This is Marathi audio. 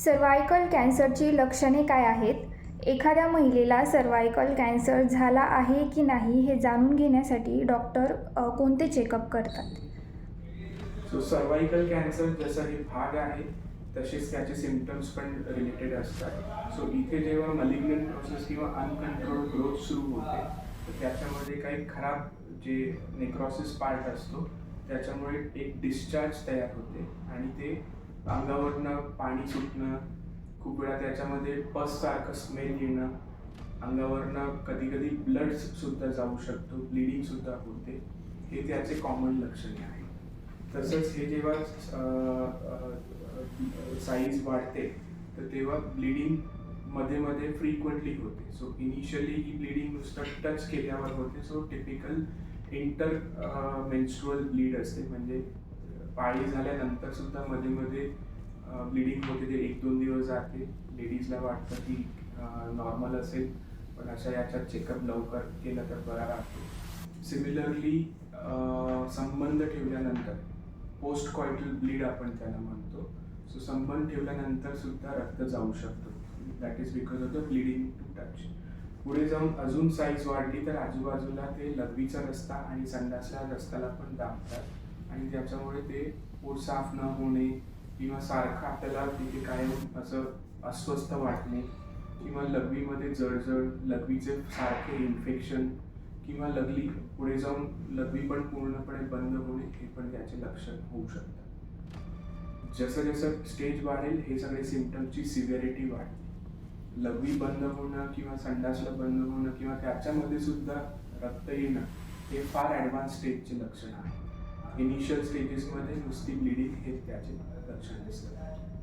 सर्वायकल कॅन्सरची लक्षणे काय आहेत? एखाद्या महिलेला सर्वायकल कॅन्सर झाला आहे की नाही हे जाणून घेण्यासाठी डॉक्टर कोणते चेकअप करतात? सो सर्वायकल कॅन्सर जसं हे भाग आहे तसेच त्याचे सिमटम्स पण रिलेटेड असतात. सो इथे जेव्हा मलिग्नंट प्रोसेस किंवा अनकंट्रोल ग्रोथ सुरू होते तर त्याच्यामध्ये काही खराब जे नेक्रॉसिस पार्ट असतो त्याच्यामुळे एक डिस्चार्ज तयार होते आणि ते अंगावरनं पाणी सुटणं खूप वेळा त्याच्यामध्ये पससारखं स्मेल येणं अंगावरनं कधी कधी ब्लड सुद्धा जाऊ शकतो ब्लिडिंग सुद्धा होते. हे त्याचे कॉमन लक्षणे आहे तसंच हे जेव्हा साईज वाढते तर तेव्हा ब्लिडिंगमध्ये मध्ये फ्रिक्वेंटली होते. सो इनिशियली ही ब्लिडिंग नुसतं टच केल्यावर होते. So typical inter menstrual bleed असते. म्हणजे पाळी झाल्यानंतर सुद्धा मध्ये मध्ये ब्लिडिंग होते ते एक दोन दिवस जाते. लेडीजला वाटतं की नॉर्मल असेल पण अशा याच्यात चेकअप लवकर केलं तर बरा राहतो. सिमिलरली संबंध ठेवल्यानंतर पोस्ट कॉइटल ब्लीड आपण त्याला म्हणतो. सो संबंध ठेवल्यानंतर सुद्धा रक्त जाऊ शकतो. That is because of the bleeding to touch पुढे जाऊन अजून साईज वाढली तर आजूबाजूला ते लघवीचा रस्ता आणि संडासला रस्त्याला पण दाबतात. आणि त्याच्यामुळे ते पोट साफ न होणे किंवा सारखं आपल्याला तिथे कायम असं अस्वस्थ वाटणे किंवा लघवीमध्ये जळजळ लघवीचे सारखे इन्फेक्शन किंवा लघवी पुढे जाऊन लघवी पण पूर्णपणे बंद होणे हे पण त्याचे लक्षण होऊ शकतात. जसं जसं स्टेज वाढेल हे सगळे सिमटमची सिव्हिरिटी वाढते. लघवी बंद होणं किंवा संडासला बंद होणं किंवा त्याच्यामध्ये सुद्धा रक्त येणं हे फार ॲडव्हान्स स्टेजचे लक्षण आहे. इनिशियल स्टेजेसमध्ये नुसती ब्लिडिंग हे त्याचे लक्षण दिसतात.